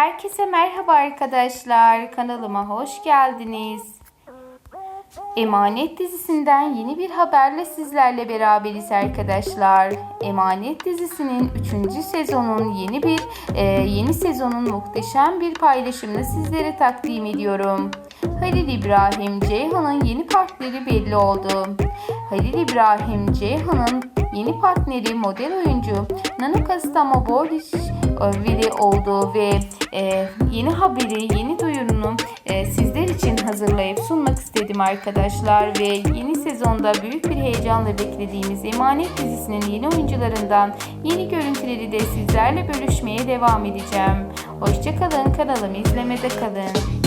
Herkese merhaba arkadaşlar. Kanalıma hoş geldiniz. Emanet dizisinden yeni bir haberle sizlerle beraberiz arkadaşlar. Emanet dizisinin 3. sezonun yeni bir e, yeni sezonun muhteşem bir paylaşımını sizlere takdim ediyorum. Halil İbrahim Ceyhan'ın yeni partneri belli oldu. Halil İbrahim Ceyhan'ın yeni partneri model oyuncu Nanuka Stamobolic veri oldu ve e, yeni haberi, yeni duyurunu e, sizler için hazırlayıp sunmak istedim arkadaşlar ve yeni sezonda büyük bir heyecanla beklediğimiz Emanet dizisinin yeni oyuncularından yeni görüntüleri de sizlerle bölüşmeye devam edeceğim. Hoşçakalın kanalımı izlemede kalın.